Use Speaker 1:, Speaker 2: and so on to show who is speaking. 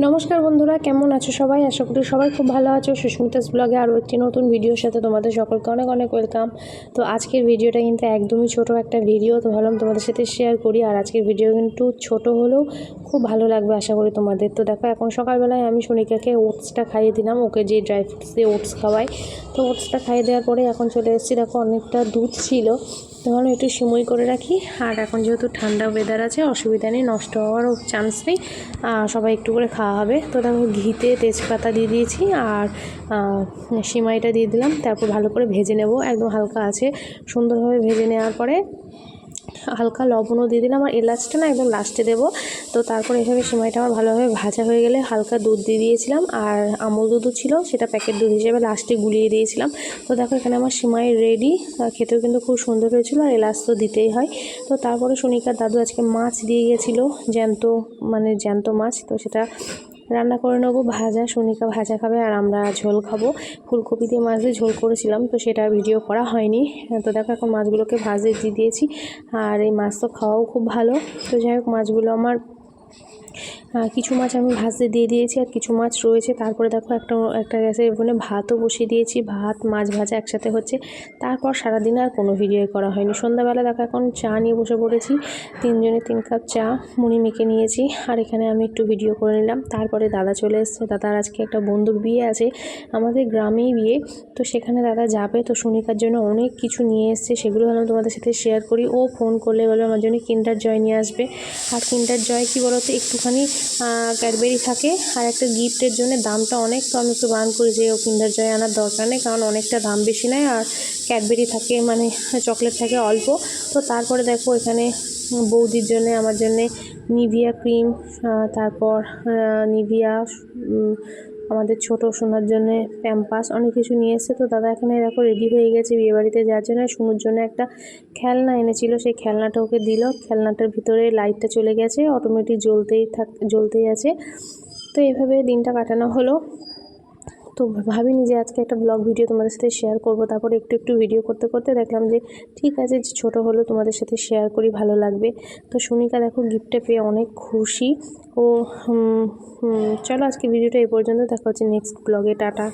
Speaker 1: নমস্কার বন্ধুরা, কেমন আছো সবাই? আশা করি সবাই খুব ভালো আছো। সুস্মিতাস ব্লগে আরও একটি নতুন ভিডিওর সাথে তোমাদের সকলকে অনেক অনেক ওয়েলকাম। তো আজকের ভিডিওটা কিন্তু একদমই ছোট একটা ভিডিও, তো ভাবলাম তোমাদের সাথে শেয়ার করি। আর আজকের ভিডিও কিন্তু ছোট হলেও খুব ভালো লাগবে আশা করি তোমাদের। তো দেখো, এখন সকালবেলায় আমি সোনিকাকে ওটসটা খাইয়ে দিলাম। ওকে যে ড্রাই ফ্রুটস দিয়ে ওটস খাওয়াই, তো ওটসটা খাইয়ে দেওয়ার পরে এখন চলে এসেছি। দেখো, অনেকটা দুধ ছিল। তো ভাবলাম একটু সময় করে রাখি। আর এখন যেহেতু ঠান্ডা ওয়েদার আছে, অসুবিধা নেই, নষ্ট হওয়ারও চান্স নেই। সবাই একটু করে খাওয়া হবে। তো দেখো ঘিতে তেজপাতা দিয়ে দিয়েছি আর সিমাইটা দিয়ে দিলাম। তারপর ভালো করে ভেজে নেব। একদম হালকা আছে। সুন্দরভাবে ভেজে নেওয়ার পরে হালকা লবণও দিয়ে দিলাম। আর এলাচটা না একদম লাস্টে দেবো। তো তারপর এভাবে সিমাইটা আমার ভালোভাবে ভাজা হয়ে গেলে হালকা দুধ দিয়ে দিয়েছিলাম আর আমুল দুধও ছিল, সেটা প্যাকেট দুধ হিসেবে লাস্টে গুলিয়ে দিয়েছিলাম। তো দেখো এখানে আমার সিমাই রেডি খেতেও কিন্তু খুব সুন্দর হয়েছিল আর এলাচ তো দিতেই হয়। তো তারপরে সোনিকার দাদু আজকে মাছ দিয়ে গেছিল, জ্যান্ত মানে জ্যান্ত মাছ, তো সেটা রান্না করে নেব, ভাজা, সোনিকা ভাজা খাবে আর আমরা ঝোল খাব। ফুলকপি দিয়ে মাছ দিয়ে ঝোল করেছিলাম, তো সেটা ভিডিও করা হয়নি। তো দেখো এখন মাছগুলোকে ভাজে দিয়ে দিয়েছি, আর এই মাছ তো খাওয়াও খুব ভালো। তো যাই হোক, মাছগুলো আমার কিছু মাছ আমি ভাজতে দিয়ে দিয়েছি আর কিছু মাছ রয়েছে। তারপরে দেখো একটা একটা গ্যাসের ওখানে ভাতও বসিয়ে দিয়েছি। ভাত, মাছ ভাজা একসাথে হচ্ছে। তারপর সারাদিন আর কোনো ভিডিও করা হয়নি। সন্ধ্যাবেলা দেখো এখন চা নিয়ে বসে পড়েছি। তিনজনে তিন কাপ চা, মুড়ি মেখে নিয়েছি। আর এখানে আমি একটু ভিডিও করে নিলাম। তারপরে দাদা চলে এসছে। দাদার আজকে একটা বন্ধুর বিয়ে আছে, আমাদের গ্রামেই বিয়ে। তো সেখানে দাদা যাবে। তো সুনিকার জন্য অনেক কিছু নিয়ে এসছে। সেগুলো ভাবলাম তোমাদের সাথে শেয়ার করি। ও ফোন করলে বলে আমার জন্য কিন্ডার জয় নিয়ে আসবে। আর কিন্ডার জয় কি বলতো? একটুখানি ক্যাডবেরি থাকে। আর একটা গিফটের জন্য দামটা অনেক, তো আমি একটু বান করি যে ও কিন্ডার জয় আনার দরকার নেই, কারণ অনেকটা দাম বেশি নেয়। আর ক্যাডবেরি থাকে মানে চকলেট থাকে অল্প। তো তারপরে দেখো এখানে বৌদির জন্য, আমার জন্যে নিভিয়া ক্রিম তারপর নিভিয়া আমাদের ছোট শোনার জন্য প্যাম্পাস অনেক কিছু নিয়ে এসেছে। তো দাদা এখানে দেখো রেডি হয়ে গেছে বিয়েবাড়িতে যাওয়ার জন্য। শুনুর জন্য একটা খেলনা এনেছিল। সেই খেলনাটা ওকে দিল। খেলনাটার ভিতরে লাইটটা চলে গেছে। অটোমেটিক জ্বলতেই থাক, জ্বলতেই আছে। তো এভাবে দিনটা কাটানো হলো। তো ভাবিনি যে আজকে একটা ব্লগ ভিডিও তোমাদের সাথে শেয়ার করব। তারপরে একটু একটু ভিডিও করতে করতে দেখলাম যে ঠিক আছে যে ছোটো হলেও তোমাদের সাথে শেয়ার করি, ভালো লাগবে। তো সুনিকা দেখো গিফটটা পেয়ে অনেক খুশি। ও চলো আজকে ভিডিওটা এই পর্যন্ত দেখা হচ্ছে নেক্সট ব্লগে টাটা।